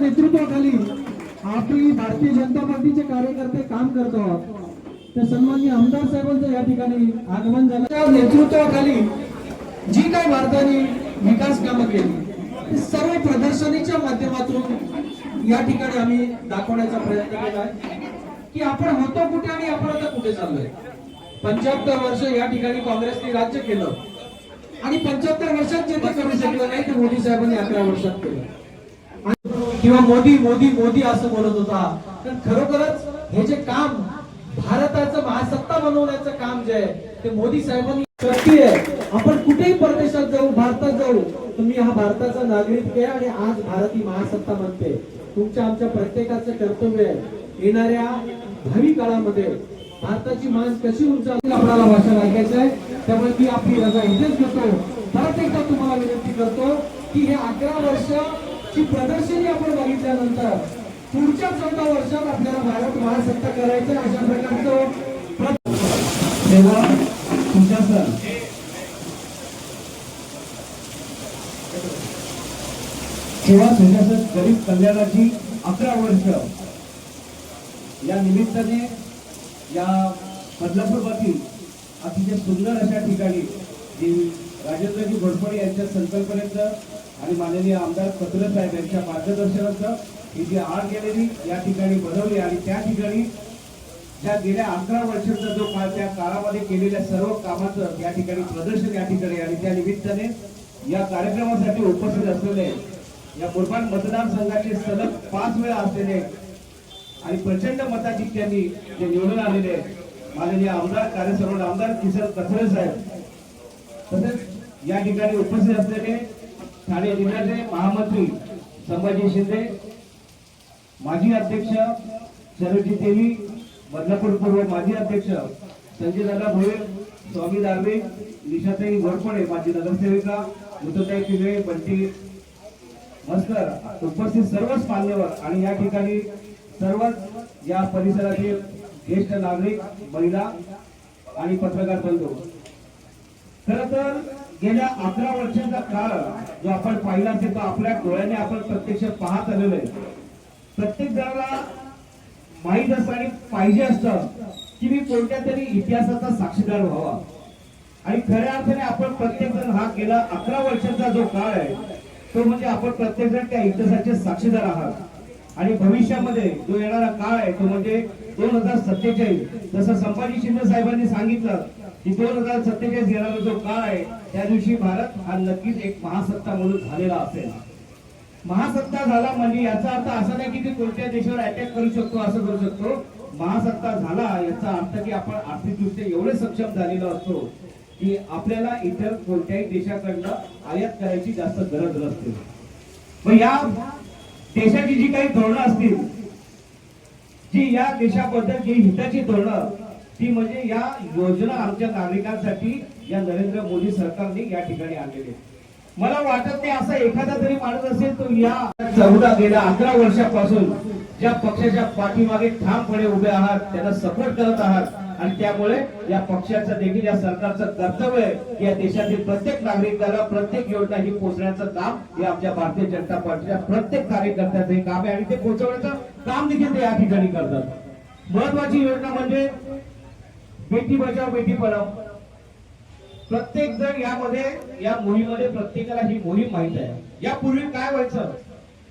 नेतृत्वाखाली आपली भारतीय जनता पार्टीचे कार्यकर्ते काम करतो आहोत. तर सन्माननीय आमदार साहेबांचं या ठिकाणी आगमन झालं. त्या नेतृत्वाखाली जी काही भारताने विकास कामं केली ती सर्व प्रदर्शनीच्या माध्यमातून या ठिकाणी आम्ही दाखवण्याचा प्रयत्न केला आहे. की आपण होतो कुठे आणि आपण आता कुठे चाललोय? पंच्याहत्तर वर्ष या ठिकाणी काँग्रेसने राज्य केलं. आणि पंच्याहत्तर वर्षात जे करू शकलं नाही ते मोदी साहेबांनी अकरा वर्षात केलं. किंवा मोदी मोदी मोदी असं बोलत होता. पण खरोखरच हे जे काम भारताचं महासत्ता बनवण्याचं काम जे आहे ते मोदी साहेबांनी शक्ती आहे. आपण कुठेही परदेशात जाऊ भारतात जाऊ तुम्ही हा भारताचा नागरिक आहे आणि आज भारत ही महासत्ता बनते. तुमच्या आमच्या प्रत्येकाचं कर्तव्य आहे. येणाऱ्या भावी काळामध्ये भारताची मान कशी उंचावेल आपल्याला भाषण ऐकायचं आहे त्यामुळे मी आपली रजा इथेच घेतो. परत एकदा तुम्हाला विनंती करतो की हे अकरा वर्ष की प्रदर्शनी आपण बघितल्यानंतर पुढच्या चौदा वर्षात आपल्याला भारत महासत्ता करायचं अशा प्रकारचं तेव्हा तुमच्या सर. तेव्हा गरीब कल्याणाची अकरा वर्ष या निमित्ताने या बदलापूरमधील अतिशय सुंदर अशा ठिकाणी जी राजेंद्रजी घोडपडे यांच्या संकल्पनेचं आणि माननीय आमदार कपिल साहेब यांच्या मार्गदर्शनाचं ही जी आड गेलेली या ठिकाणी बनवली आणि त्या ठिकाणी ज्या गेल्या अकरा वर्षाचा जो काळ त्या काळामध्ये केलेल्या सर्व कामाचं या ठिकाणी प्रदर्शन या ठिकाणी आणि त्या निमित्ताने या कार्यक्रमासाठी उपस्थित असलेले या मुरबाड मतदारसंघाचे सलग पाच वेळा असलेले आणि प्रचंड मताची त्यांनी जे निवडून आलेले माननीय आमदार कार्यसर्व आमदार किसन कथरे साहेब तसेच या ठिकाणी उपस्थित असलेले ठाणे जिल्ह्याचे महामंत्री संभाजी शिंदे माजी अध्यक्ष सरोजी देवी बदलापूर पूर्व माजी अध्यक्ष संजय दादा भोये स्वामी दारवे निशाताई घोरपडे माजी नगरसेविका मृतताई पिगळे बंटी मस्कर उपस्थित सर्वच मान्यवर आणि या ठिकाणी सर्वच या परिसरातील ज्येष्ठ नागरिक महिला आणि पत्रकार बंधू. खर तर गेल्या अकरा वर्षांचा काळ जो आपण पाहिला असेल तो आपल्या डोळ्याने आपण प्रत्यक्ष पाहत आलेलो आहे. प्रत्येक जणाला माहीत असतं आणि पाहिजे असतं की मी कोणत्या तरी इतिहासाचा साक्षीदार व्हावा. आणि खऱ्या अर्थाने आपण प्रत्येक जण हा गेला अकरा वर्षाचा जो काळ आहे तो म्हणजे आपण प्रत्येक जण त्या इतिहासाचे साक्षीदार आहात. आणि भविष्यामध्ये जो येणारा काळ आहे तो म्हणजे दोन हजार सत्तेचाळीस. जसं संभाजी शिंदे साहेबांनी सांगितलं की दोन हजार सत्तेचाळीस येणारा जो काळ आहे त्या दिवशी भारत हा नक्कीच एक महासत्ता म्हणून झालेला असेल. महासत्ता झाला म्हणजे याचा अर्थ असा नाही की ते कोणत्या देशावर अटॅक करू शकतो असं करू शकतो. महासत्ता झाला याचा अर्थ की आपण आर्थिकदृष्ट्या एवढे सक्षम झालेलो असतो की आपल्याला इतर कोणत्याही देशाकडनं आयात करायची जास्त गरज नसते. मग या देशाची जी काही धोरणं असतील जी या देशाबद्दल जी हिताची धोरणं ती म्हणजे या योजना आमच्या नागरिकांसाठी या नरेंद्र मोदी सरकारने या ठिकाणी आणलेली मला वाटत नाही असा एखादा तरी माणूस असेल तो या चौदा गेल्या अकरा वर्षापासून ज्या पक्षाच्या पाठीमागे ठामपणे उभे आहात त्यांना सपोर्ट करत आहात आणि त्यामुळे या पक्षाचं देखील या सरकारचं कर्तव्य आहे की या देशातील प्रत्येक नागरिकाला प्रत्येक योजना ही पोहोचण्याचं काम हे आमच्या भारतीय जनता पार्टीच्या प्रत्येक कार्यकर्त्याचं हे काम आहे आणि ते पोहोचवण्याचं काम देखील ते या ठिकाणी करतात. महत्वाची योजना म्हणजे बेटी बचाव बेटी पढाव प्रत्येक जण यामध्ये या मोहीमध्ये प्रत्येकाला ही मोहीम माहीत आहे. यापूर्वी काय व्हायचं?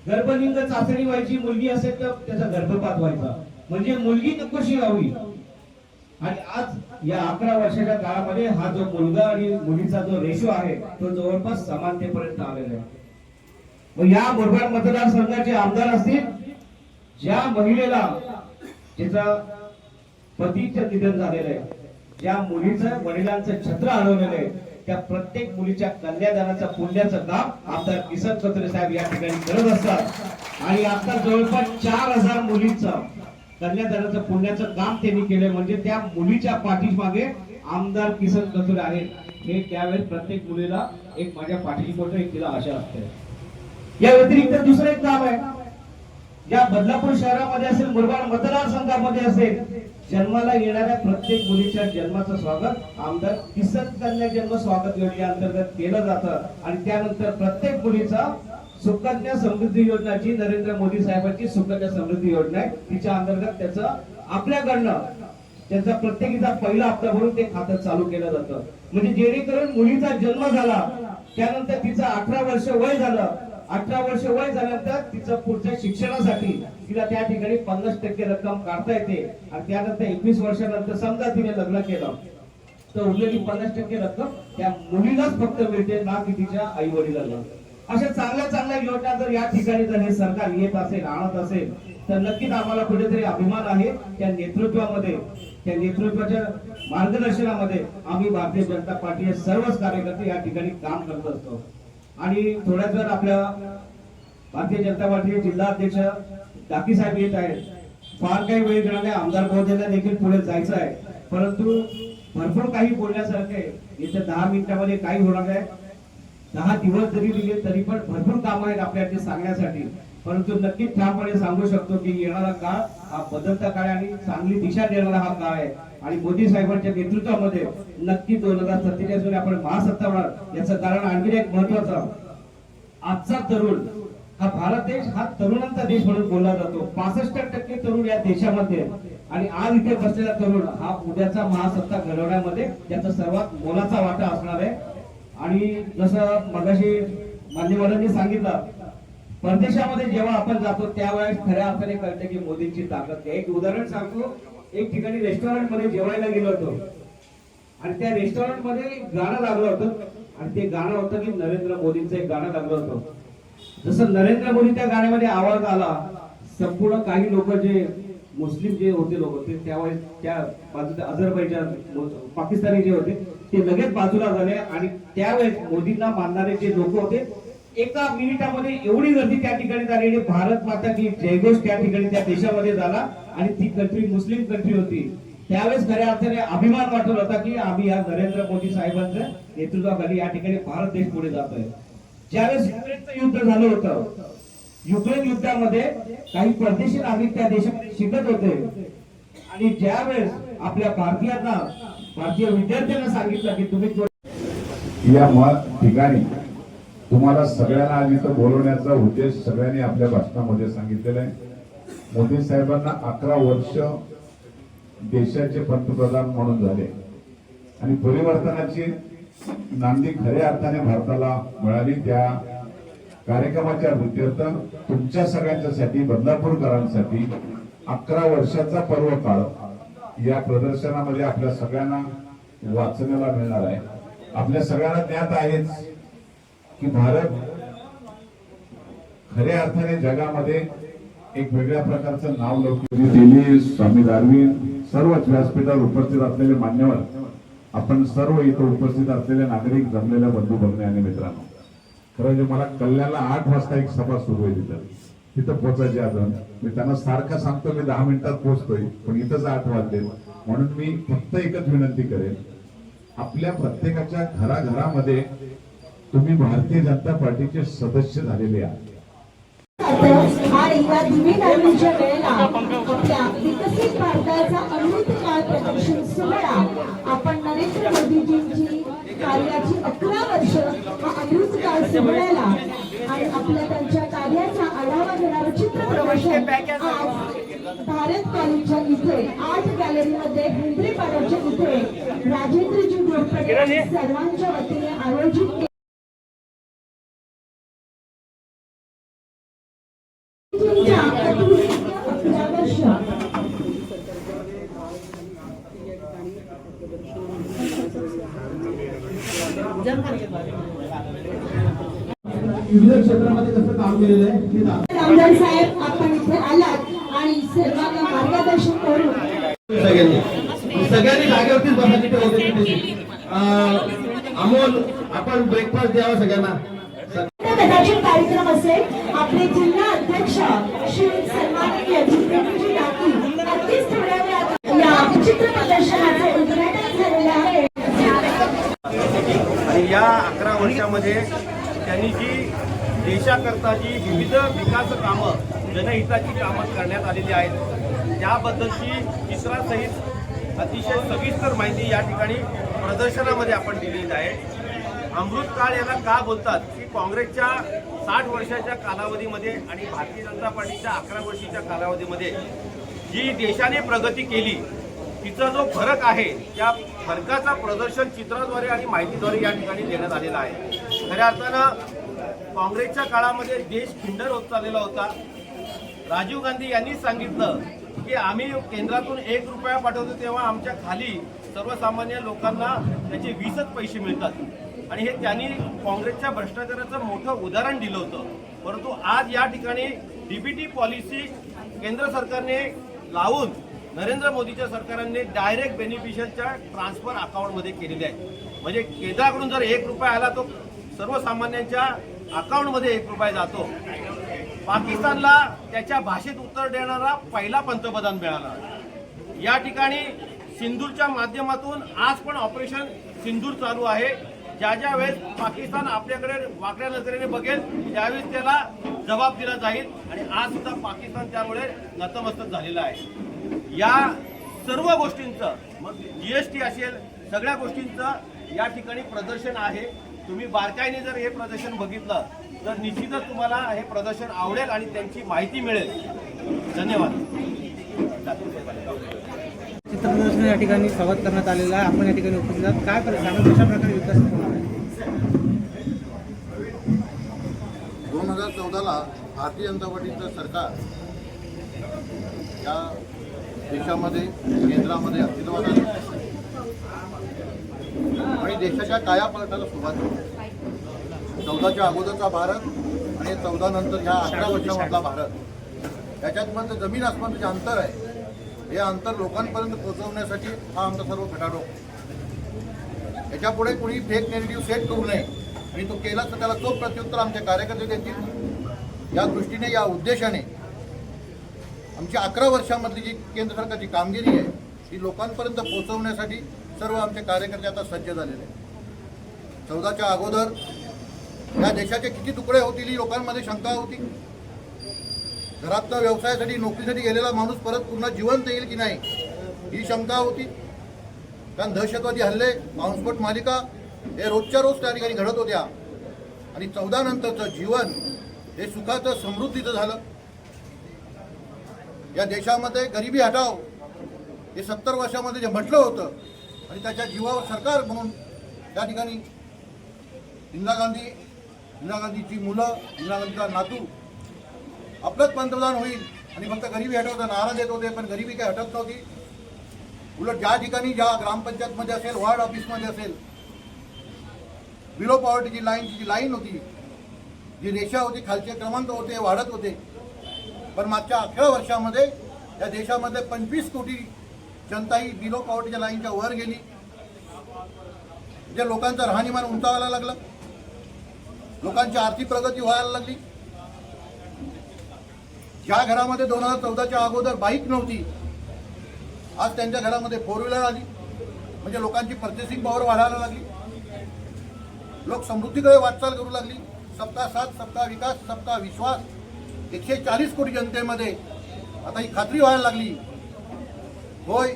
गर्भलिंग चाचणी व्हायची मुलगी असेल तर त्याचा गर्भपात व्हायचा. म्हणजे मुलगी नकोशी व्हावी आणि आज या अकरा वर्षाच्या काळामध्ये हा जो मुलगा आणि मुलीचा जो रेशो आहे तो जवळपास समानतेपर्यंत आलेला आहे. मग या मुरबाड मतदारसंघाचे आमदार असतील ज्या महिलेला तिचा पतीचं निधन झालेलं आहे. ज्या मुलीचं वडिलांचं छत्र हरवलेलं आहे. त्या प्रत्येक मुलीच्या कन्यादानाचं पुण्याचं काम आमदार किसन कत्रे साहेब या ठिकाणी करत असतात. आणि आता जवळपास चार हजार मुलींचं कन्यादानाचं पुण्याचं काम त्यांनी केलंय. म्हणजे त्या मुलीच्या पाठीमागे आमदार किसन कत्रे आहेत. हे त्यावेळेस प्रत्येक मुलीला एक माझ्या पाठीची एक तिला आशा असते. या व्यतिरिक्त दुसरं एक काम आहे. या बदलापूर शहरामध्ये असेल मुरबाड मतदारसंघामध्ये असेल जन्माला येणाऱ्या प्रत्येक मुलीच्या जन्माचं स्वागत आमदार किसन कन्या जन्म स्वागत योजनेअंतर्गत केलं जातं. आणि त्यानंतर प्रत्येक मुलीचा सुकन्या समृद्धी योजना जी नरेंद्र मोदी साहेबांची सुकन्या समृद्धी योजना आहे तिच्या अंतर्गत त्याचं आपल्याकडनं त्यांचा प्रत्येकीचा पहिला हप्ता भरून ते खातं चालू केलं जातं. म्हणजे जेणेकरून मुलीचा जन्म झाला त्यानंतर तिचं अठरा वर्ष वय झालं अठरा वर्ष वय झाल्यानंतर तिचं पुढच्या शिक्षणासाठी तिला त्या ठिकाणी पन्नास टक्के रक्कम काढता येते. आणि त्यानंतर एकवीस वर्षानंतर समजा तिने लग्न केलं तर उरलेली पन्नास टक्के रक्कम त्या मुलीलाच फक्त मिळते ना की तिच्या आई वडिलांना अशा चांगल्या चांगल्या योजना जर या ठिकाणी जर हे सरकार येत असेल आणत असेल तर नक्कीच आम्हाला कुठेतरी अभिमान आहे. त्या नेतृत्वामध्ये त्या नेतृत्वाच्या मार्गदर्शनामध्ये आम्ही भारतीय जनता पार्टी सर्वच कार्यकर्ते या ठिकाणी काम करत असतो. आणि थोड्याच वेळ आपल्या भारतीय जनता पार्टीचे जिल्हा अध्यक्ष डाकी साहेब येत आहेत. फार काही वेळ घेणार नाही. आमदार महोदयांना देखील पुढे जायचं आहे. परंतु भरपूर काही बोलण्यासारखं आहे. येत्या दहा मिनिटामध्ये काही होणार नाही. दहा दिवस जरी दिले तरी पण भरपूर काम आहेत आपल्या सांगण्यासाठी. परंतु नक्कीच ठामपणे सांगू शकतो की येणारा काळ हा बदलता काळ आणि चांगली दिशा देणारा हा काळ आहे. आणि मोदी साहेबांच्या नेतृत्वामध्ये नक्की दोन हजार सत्तेचाळीसमध्ये आपण महासत्ता होणार याचं कारण आणखी एक महत्वाचं आजचा तरुण हा भारत देश हा तरुणांचा देश म्हणून बोलला जातो. पासष्ट टक्के तरुण या देशामध्ये. आणि आज इथे बसलेला तरुण हा उद्याचा महासत्ता घडवण्यामध्ये त्याचा सर्वात मोलाचा वाटा असणार आहे. आणि जसं मगाशी मान्यवरांनी सांगितलं परदेशामध्ये जेव्हा आपण जातो त्यावेळेस खऱ्या अर्थाने कळतं की मोदींची ताकद काय. एक उदाहरण सांगतो. एक ठिकाणी रेस्टॉरंटमध्ये जेवायला गेलो होतो. आणि त्या रेस्टॉरंटमध्ये गाणं लागलं होतं. आणि ते गाणं होतं की नरेंद्र मोदींचं एक गाणं लागलं होतं. जसं नरेंद्र मोदी त्या गाण्यामध्ये आवाज आला संपूर्ण काही लोक जे मुस्लिम जे होते लोक ते त्यावेळेस त्या बाजूला अझरबैजान पाकिस्तानी जे होते ते लगेच बाजूला झाले आणि त्यावेळेस मोदींना मानणारे जे लोक होते एका मिनिटामध्ये एवढी गर्दी त्या ठिकाणी झालेली भारत माता की जयघोष त्या ठिकाणी त्या देशामध्ये झाला आणि ती कंट्री मुस्लिम कंट्री होती. त्यावेळेस खऱ्या अर्थाने अभिमान वाटत होता की आम्ही या नरेंद्र मोदी साहेबांच्या नेतृत्वाखाली या ठिकाणी भारत देश पुढे जातोय. ज्यावेळेस युक्रेनचं युद्ध झालं होतं युक्रेन युद्धामध्ये काही परदेशी नागरिक त्या देशामध्ये शिकत होते. आणि ज्यावेळेस आपल्या भारतीयांना भारतीय विद्यार्थ्यांना सांगितलं की तुम्ही या ठिकाणी तुम्हाला सगळ्यांना आज इथं बोलवण्याचा उद्देश सगळ्यांनी आपल्या भाषणामध्ये सांगितलेला आहे. मोदी साहेबांना अकरा वर्ष देशाचे पंतप्रधान म्हणून झाले. आणि परिवर्तनाची नांदी खऱ्या अर्थाने भारताला मिळाली. त्या कार्यक्रमाच्या वृत्तीर्थ तुमच्या सगळ्यांच्यासाठी बदलापूरकरांसाठी अकरा वर्षाचा पर्व काळ या प्रदर्शनामध्ये आपल्या सगळ्यांना वाचण्याला मिळणार आहे. आपल्या सगळ्यांना ज्ञात आहेच. की भारत खऱ्या अर्थाने जगामध्ये एक वेगळ्या प्रकारचं नाव लौकिक दिली. स्वामी दारवीन सर्वच व्यासपीठावर उपस्थित असलेले मान्यवर आपण सर्व इथं उपस्थित असलेले नागरिक जमलेल्या बंधू भगिनी आणि मित्रांनो. खरं म्हणजे मला कल्याणला आठ वाजता एक सभा सुरू आहे तिथं. तिथं पोहोचायची अजून मी त्यांना सारखं सांगतो मी दहा मिनिटात पोहोचतोय पण इथंच आठ वाजले. म्हणून मी फक्त एकच विनंती करेन आपल्या प्रत्येकाच्या घराघरामध्ये तुम्ही भारतीय जनता पार्टीचे सदस्य झालेले आहात. आणि या दिवे लागण्याच्या वेळेला आपल्या विकसित भारताचा अमृत काळ प्रदर्शन सोहळा आपण नरेंद्र मोदीजींची कार्याची अकरा वर्ष हा अमृत काळ सोहळ्याला आणि आपल्या त्यांच्या कार्याचा आढावा घेणारं चित्र प्रदर्शन आज भारत कॉलेजच्या इथे आर्ट गॅलरीमध्ये इथे राजेंद्रजी घोरपडे सर्वांच्या वतीने आयोजित विविध क्षेत्रामध्ये जसं काम केलेलं आहे. आमदार साहेब आपण इथे आलात आणि सर्वांना मार्गदर्शन करून सगळ्यांनी सगळ्यांनी जागेवरतीच बसायची ते होते तिथे. अं, अमोल आपण ब्रेकफास्ट द्यावा सगळ्यांना कदाचित कार्यक्रम असेल अकरा त्यांनी जी देशाकरता जी विविध विकास कामं जनहिताची कामं करण्यात आलेली आहेत त्याबद्दलची तिसरासहित अतिशय सविस्तर माहिती या ठिकाणी प्रदर्शनामध्ये आपण दिलेली आहे. अमृत काळ याला का बोलतात? की काँग्रेसच्या साठ वर्षाच्या कालावधीमध्ये आणि भारतीय जनता पार्टीच्या अकरा वर्षीच्या कालावधीमध्ये जी देशाने प्रगती केली तिचा जो फरक आहे त्या फरकाचा प्रदर्शन चित्राद्वारे आणि माहितीद्वारे या ठिकाणी देण्यात आलेला आहे. खऱ्या अर्थानं काँग्रेसच्या काळामध्ये देश खिंडर होत चाललेला होता. राजीव गांधी यांनी सांगितलं की आम्ही केंद्रातून एक रुपया पाठवतो तेव्हा आमच्या खाली सर्वसामान्य लोकांना त्याचे वीसच पैसे मिळतात. आणि हे त्यांनी काँग्रेसच्या भ्रष्टाचाराचं मोठं उदाहरण दिलं होतं. परंतु आज या ठिकाणी डीबीटी पॉलिसी केंद्र सरकारने लावून नरेंद्र मोदीच्या सरकारने डायरेक्ट बेनिफिशियलच्या ट्रान्सफर अकाउंटमध्ये केलेले आहे म्हणजे केंद्राकडून जर एक रुपया आला तो सर्वसामान्यांच्या अकाउंटमध्ये एक रुपया जातो. पाकिस्तानला त्याच्या भाषेत उत्तर देणारा पहिला पंतप्रधान मिळाला. या ठिकाणी सिंदूरच्या माध्यमातून आज पण ऑपरेशन सिंदूर चालू आहे. ज्या ज्या वेळेस पाकिस्तान आपल्याकडे वाकड्या नजरेने बघेल त्यावेळेस त्याला जबाब दिला जाईल आणि आज सुद्धा पाकिस्तान त्यामुळे नतमस्तक झालेलं आहे. या सर्व गोष्टींचं मग जीएसटी असेल सगळ्या गोष्टींचं या ठिकाणी प्रदर्शन आहे. तुम्ही बारकाईने जर हे प्रदर्शन बघितलं तर निश्चितच तुम्हाला हे प्रदर्शन आवडेल आणि त्यांची माहिती मिळेल. धन्यवाद. चित्रप्रदर्शन या ठिकाणी स्वागत करण्यात आलेलं आहे. आपण या ठिकाणी उपस्थित आहात. काय करत सांगा कशा प्रकारे विकास होणार आहे? दोन हजार चौदाला भारतीय जनता पार्टीचं सरकार या देशामध्ये केंद्रामध्ये अस्तित्वात आलं. आणि देशाच्या कायापालटाला सुरुवात झाली चौदाच्या अगोदरचा भारत आणि चौदा नंतर ह्या अकरा वर्षामधला भारत. याच्यात मधलं जमीन आसमानचं जे अंतर आहे हे अंतर लोकांपर्यंत पोहोचवण्यासाठी हा आमचा सर्व खटाटोप याच्यापुढे कोणी फेक नेगेटिव्ह सेट करू नये. आणि तो केला तर त्याला चोख प्रत्युत्तर आमचे कार्यकर्ते देतील. या दृष्टीने या उद्देशाने आमच्या अकरा वर्षामधली जी केंद्र सरकारची कामगिरी आहे ती लोकांपर्यंत पोहोचवण्यासाठी सर्व आमचे कार्यकर्ते आता सज्ज झालेले आहेत. चौदाच्या अगोदर या देशाचे किती तुकडे होतील ही लोकांमध्ये शंका होती. घरातनं व्यवसायासाठी नोकरीसाठी गेलेला माणूस परत पुन्हा जिवंत येईल की नाही ही शंका होती. कारण दहशतवादी हल्ले बॉम्बस्फोट मालिका हे रोजच्या रोज त्या ठिकाणी घडत होत्या. आणि चौदा नंतरचं जीवन हे सुखाचं समृद्धीचं झालं. या देशामध्ये गरिबी हटाव हे सत्तर वर्षामध्ये जे म्हटलं होतं आणि त्याच्या जीवावर सरकार म्हणून त्या ठिकाणी इंदिरा गांधी इंदिरा गांधीची मुलं इंदिरा गांधीचा नातू आपलंच पंतप्रधान होईल आणि फक्त गरिबी हटवता नारा देत होते पण गरिबी काही हटत नव्हती. उलट ज्या ठिकाणी ज्या ग्रामपंचायतमध्ये असेल वॉर्ड ऑफिसमध्ये असेल बिलो पॉवर्टीची लाईनची जी लाईन होती जी रेषा होती खालचे क्रमांक होते वाढत होते. पण मागच्या अकरा वर्षामध्ये या देशामध्ये पंचवीस कोटी जनता ही बिलो पॉवर्टीच्या लाईनच्या वर गेली. जे लोकांचं राहणीमान उंचावायला लागलं लोकांची आर्थिक प्रगती व्हायला लागली. ज्या घरामध्ये दोन हजार चौदाच्या अगोदर बाईक नव्हती आज त्यांच्या घरामध्ये फोर व्हीलर आली. म्हणजे लोकांची पर्चेसिंग पॉवर वाढायला लागली. लोक समृद्धीकडे वाटचाल करू लागली. सप्ताह साथ सप्ताह विकास सप्ताह विश्वास एकशे चाळीस कोटी जनतेमध्ये आता ही खात्री व्हायला लागली. होय.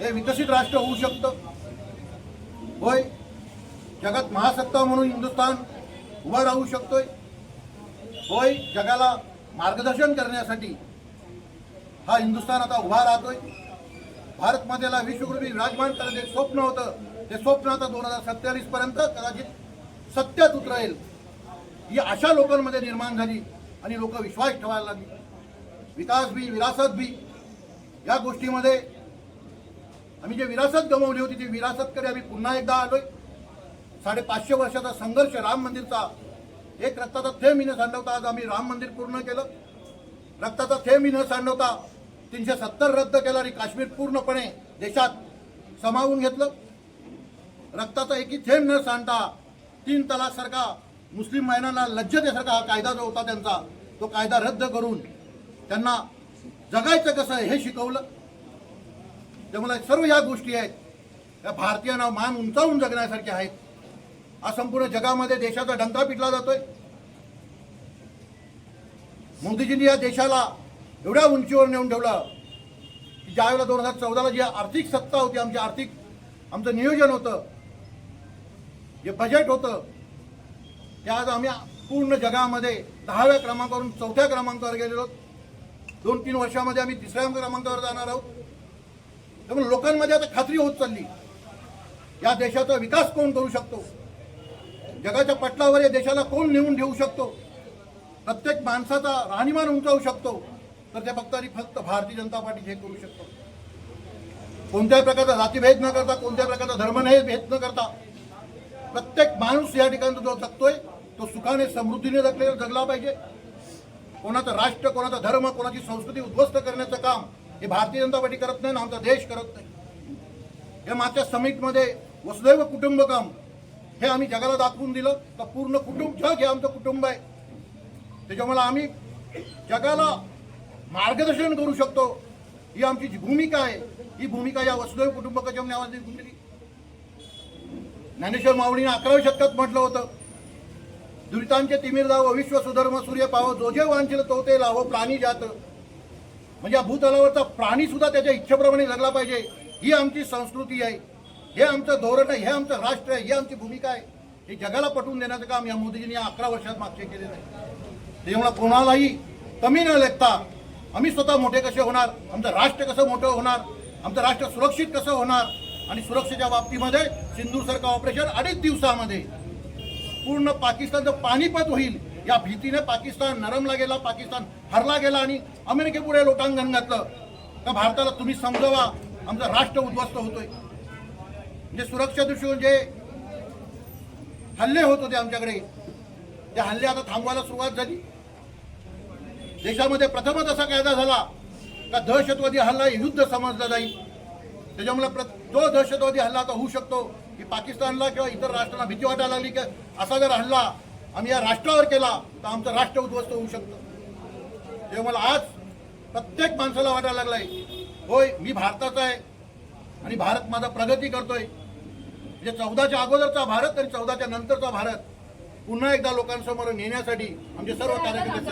हे विकसित राष्ट्र होऊ शकतं. होय. जगात महासत्ता म्हणून हिंदुस्थान उभा राहू शकतोय. होय. जगाला मार्गदर्शन करण्यासाठी हा हिंदुस्थान आता उभा राहतोय. भारत मातेला विश्वगुरू विराजमान करायचं एक स्वप्न होतं. ते स्वप्न आता दोन हजार सत्तेचाळीस पर्यंत कदाचित सत्यात उतरेल. ही आशा लोकांमध्ये निर्माण झाली आणि लोक विश्वास ठेवायला लागली. विकास बी विरासत बी या गोष्टीमध्ये आम्ही जे विरासत गमावली होती ती विरासतकडे आम्ही पुन्हा एकदा आलोय. साडेपाचशे वर्षाचा संघर्ष राम मंदिरचा. एक रक्ताचा थेंब न सांडवता आज आम्ही राम मंदिर पूर्ण केलं. रक्ताचा थेंब न सांडवता तीनशे सत्तर रद्द केलं आणि काश्मीर पूर्णपणे देशात समावून घेतलं. रक्ताचा एकी थेंब न सांडता तीन तलाकसारखा मुस्लिम महिलांना लज्जतेसारखा हा कायदा जो होता त्यांचा तो कायदा रद्द करून त्यांना जगायचं कसं आहे हे शिकवलं. त्यामुळे सर्व या गोष्टी आहेत. या भारतीयांना मान उंचावून जगण्यासारख्या आहेत. आज संपूर्ण जगामध्ये देशाचा डंका पिटला जातोय. मोदीजींनी या देशाला एवढ्या उंचीवर नेऊन ठेवलं की ज्यावेळेला दोन हजार चौदाला जी आर्थिक सत्ता होती आमची आर्थिक आमचं नियोजन होतं जे बजेट होतं ते आज आम्ही पूर्ण जगामध्ये दहाव्या क्रमांकावरून चौथ्या क्रमांकावर गेलेलो दोन तीन वर्षामध्ये आम्ही तिसऱ्या क्रमांकावर जाणार आहोत. त्यामुळे लोकांमध्ये आता खात्री होत चालली. या देशाचा विकास कोण करू शकतो? जगाच्या पटलावर या देशाला कोण नेऊन ठेवू शकतो? प्रत्येक माणसाचा राहणीमान उंचावू शकतो. तर ते फक्त आणि फक्त भारतीय जनता पार्टी हे करू शकतो. कोणत्याही प्रकारचा जातीभेद न करता कोणत्याही प्रकारचा धर्म नाही भेद न करता प्रत्येक माणूस या ठिकाणी जो जगतोय तो सुखाने समृद्धीने जगलेला जगला पाहिजे. कोणाचं राष्ट्र कोणाचा धर्म कोणाची संस्कृती उद्ध्वस्त करण्याचं काम हे भारतीय जनता पार्टी करत नाही ना आमचा देश करत नाही. या मागच्या समिटमध्ये वसुदैव कुटुंबकम हे आम्ही जगाला दाखवून दिलं. तर पूर्ण कुटुंब जग हे आमचं कुटुंब आहे. त्याच्यामुळे आम्ही जगाला मार्गदर्शन करू शकतो. ही आमची जी भूमिका आहे ही भूमिका या वसुदैव कुटुंबकाच्या नावाने दिली ज्ञानेश्वर मावळीने अकराव्या शतकात म्हटलं होतं दुरितांचे तिमिर जावं विश्व सुधर्म सूर्य पाव जो जे तो ते लावो प्राणी जात. म्हणजे या भूतलावरचा प्राणी सुद्धा त्याच्या इच्छेप्रमाणे जगला पाहिजे. ही आमची संस्कृती आहे. हे आमचं धोरण आहे हे आमचं राष्ट्र आहे ही आमची भूमिका आहे. हे जगाला पटवून देण्याचं काम या मोदीजींनी या अकरा वर्षात मागचे केलेलं आहे त्यामुळे कोणालाही कमी न लेखता आम्ही स्वतः मोठे कसे होणार? आमचं राष्ट्र कसं मोठं होणार? आमचं राष्ट्र सुरक्षित कसं होणार? आणि सुरक्षेच्या बाबतीमध्ये सिंधूसारखं ऑपरेशन अडीच दिवसामध्ये पूर्ण पाकिस्तानचं पाणीपत होईल. या भीतीने पाकिस्तान नरमला गेला पाकिस्तान हरला गेला आणि अमेरिकेपुढे लोटांगण घातलं. का भारताला तुम्ही समजवा आमचं राष्ट्र उद्ध्वस्त होतोय. म्हणजे सुरक्षा दृष्टिकोन जे हल्ले होत होते आमच्याकडे ते हल्ले आता थांबवायला सुरुवात झाली. देशामध्ये प्रथमच असा कायदा झाला का दहशतवादी हल्ला हे युद्ध समजला जाईल. त्याच्यामुळे प्र जो दहशतवादी हल्ला आता होऊ शकतो की पाकिस्तानला किंवा इतर राष्ट्रांना भीती वाटायला लागली की असा जर हल्ला आम्ही या राष्ट्रावर केला तर आमचं राष्ट्र उद्ध्वस्त होऊ शकतं. त्यामुळे आज प्रत्येक माणसाला वाटायला लागलाय होय मी भारताचा आहे आणि भारत माझा प्रगती करतोय. म्हणजे चौदाच्या अगोदरचा भारत आणि चौदाच्या नंतरचा भारत पुन्हा एकदा लोकांसमोर नेण्यासाठी आमचे सर्व कार्यकर्ते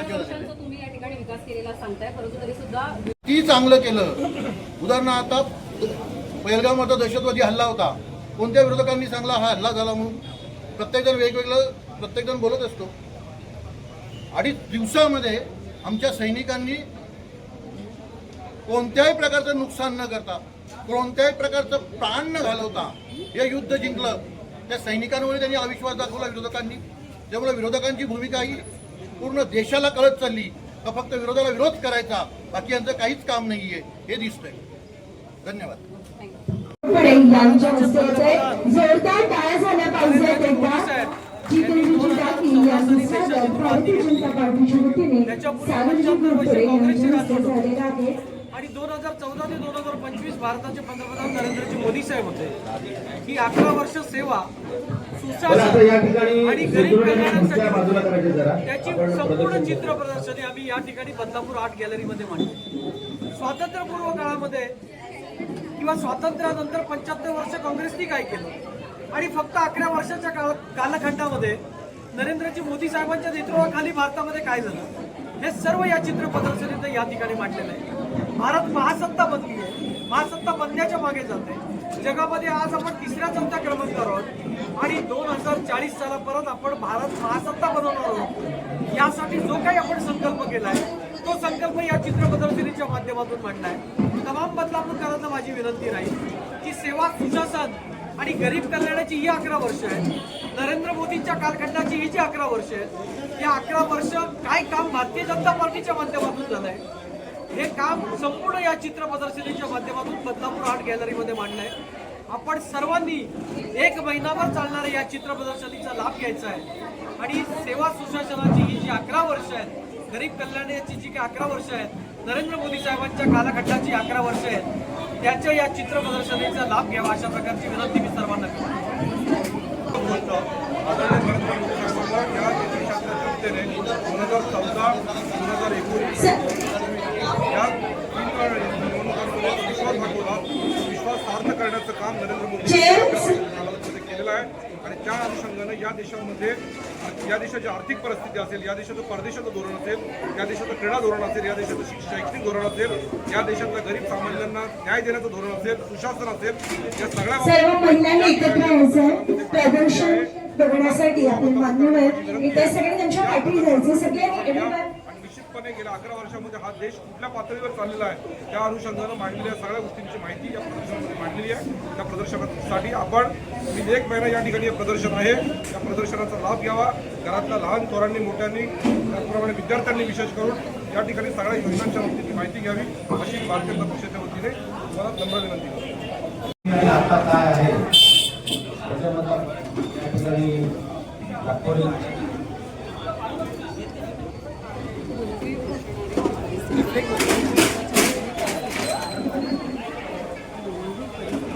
ती चांगलं केलं. उदाहरणार्थ आता पहिलगावमध्ये दहशतवादी हल्ला होता. कोणत्या विरोधकांनी सांगला हा हल्ला झाला म्हणून? प्रत्येकजण वेगवेगळं प्रत्येकजण बोलत असतो. अडीच दिवसामध्ये आमच्या सैनिकांनी कोणत्याही प्रकारचं नुकसान न करता कोणत्याही प्रकारचं प्राण न घालवता हे युद्ध जिंकलं. त्या सैनिकांवर त्यांनी अविश्वास दाखवला विरोधकांनी. त्यामुळे विरोधकांची भूमिका ही पूर्ण देशाला कळत चालली. का फक्त विरोधाला विरोध करायचा. बाकी यांचं काहीच काम नाही आहे हे दिसतंय. धन्यवाद. पडेल यांच्या हस्ते होते जोरदार टाळ्या झाल्या पाहिजेत एकदा. जितेंद्रजी टाकी यांचं स्वागत भारतीय जनता पार्टीच्या वतीने सार्वजनिक घोरपडे यांच्या हस्ते झालेलं आहे. आणि दोन हजार चौदा ते दोन हजार पंचवीस भारताचे पंतप्रधान नरेंद्रजी मोदी साहेब होते. ही अकरा वर्ष सेवा आणि गरीब कल्याणासाठी त्याची संपूर्ण चित्र प्रदर्शनी आम्ही या ठिकाणी बदलापूर आर्ट गॅलरीमध्ये मांडली. स्वातंत्र्यपूर्व काळामध्ये किंवा स्वातंत्र्यानंतर पंच्याहत्तर वर्ष काँग्रेसनी काय केलं? आणि फक्त अकरा वर्षाच्या काळ कालखंडामध्ये नरेंद्रजी मोदी साहेबांच्या नेतृत्वाखाली भारतामध्ये काय झालं? हे सर्व या चित्र प्रदर्शनीत या ठिकाणी मांडलेलं आहे. भारत महासत्ता बनली आहे. महासत्ता बनण्याच्या मागे जाते जगामध्ये आज आपण तिसऱ्या चौथ्या क्रमांकावर आहोत. आणि दोन हजार चाळीस सालापर्यंत आपण भारत महासत्ता बनवणार आहोत. यासाठी जो काही आपण संकल्प केला आहे तो संकल्प या चित्र प्रदर्शनीच्या माध्यमातून मांडलाय तमाम बदलापूरकरांना माझी विनंती राहील की सेवा सुशासन आणि गरीब कल्याणाची ही अकरा वर्ष आहेत. नरेंद्र मोदींच्या कालखंडाची ही जी अकरा वर्ष आहेत या अकरा वर्ष काय काम भारतीय जनता पार्टीच्या माध्यमातून झालंय? हे काम संपूर्ण या चित्र प्रदर्शनीच्या माध्यमातून बदलापूर आर्ट गॅलरीमध्ये मांडलं आहे. आपण सर्वांनी एक महिनाभर चालणाऱ्या या चित्र प्रदर्शनीचा लाभ घ्यायचा आहे. आणि सेवा सुशासनाची ही जी अकरा वर्ष आहेत गरीब कल्याणाची जी काही अकरा वर्ष आहेत नरेंद्र मोदी साहेबांच्या कालखंडाची अकरा वर्ष आहेत त्याच्या या चित्र प्रदर्शनीचा लाभ घ्यावा अशा प्रकारची विनंती मी सर्वांना दोन हजार चौदा दोन हजार एकोणीस या तीन निवडणुकांमध्ये विश्वास दाखवला तो विश्वास सार्थ करण्याचं काम नरेंद्र मोदी केलेलं आहे. आणि त्या अनुषंगाने या देशामध्ये या देशाची आर्थिक परिस्थिती असेल या देशाचं परदेशाचं धोरण असेल या देशाचं क्रीडा धोरण असेल या देशाचं शिक- शैक्षणिक धोरण असेल या देशातल्या गरीब सामान्यांना न्याय देण्याचं धोरण असेल सुशासन असेल या सगळ्या बघण्यासाठी आपले मान्यवर सगळे त्यांच्या पाठी जायचे सगळ्यांनी गेल्या अकरा वर्षामध्ये हा देश कुठल्या पातळीवर चाललेला आहे त्या अनुषंगानं मांडलेल्या सगळ्या गोष्टींची माहिती या प्रदर्शनामध्ये मांडलेली आहे. त्या प्रदर्शनासाठी आपण एक महिना या ठिकाणी हे प्रदर्शन आहे. त्या प्रदर्शनाचा लाभ घ्यावा. घरातल्या लहान थोरांनी मोठ्यांनी त्याचप्रमाणे विद्यार्थ्यांनी विशेष करून या ठिकाणी सगळ्या योजनांच्या बाबतीची माहिती घ्यावी अशी भारतीय जनता पक्षाच्या वतीने मला नम्र विनंती करतो. आता काय आहे? त्याच्यामधला या ठिकाणी नागपुरी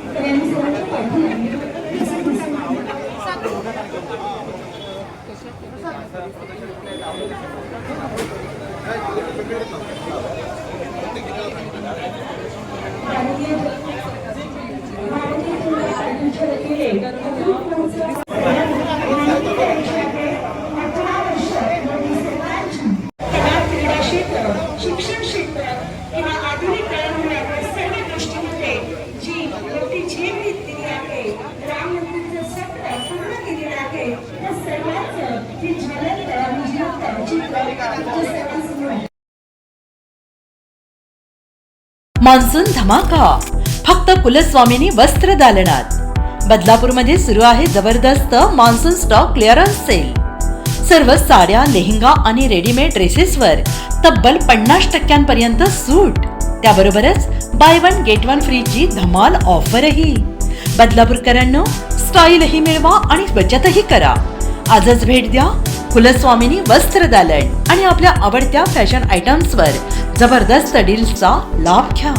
सगळ्यांनी सर्वांच्या पाठी भारतीय भारतीय जनता पार्टीच्या वतीने अठरा वर्ष मोदी सरकारची कला क्रीडा क्षेत्र शिक्षण क्षेत्र किंवा आधुनिक काळामध्ये सर्व गोष्टीमध्ये जी मोठी झेप घेतलेली आहे राम मंदिरचं सत्र पूर्ण केलेलं आहे त्या सर्वांचं ही ज्वलंत आणि जिवंत चित्र तुमच्या सर्वांसमोर आहे. मान्सून धमाका. फक्त कुलस्वामिनी वस्त्र दालनात. बदलापूरमध्ये सुरू आहे जबरदस्त मान्सून स्टॉक क्लिअरन्स सेल सर्व साड्या लेहंगा आणि रेडीमेड ड्रेसेसवर तब्बल पन्नास टक्क्यांपर्यंत सूट. त्याबरोबरच बाय वन गेट वन फ्रीची धमाल ऑफरही बदलापूरकरांनो स्टाईलही मिळवा आणि बचतही करा. आजच भेट द्या. कुलस्वामिनी वस्त्र दालन आणि आपल्या आवडत्या फॅशन आयटम्सवर जबरदस्त डील्सचा लाभ घ्या.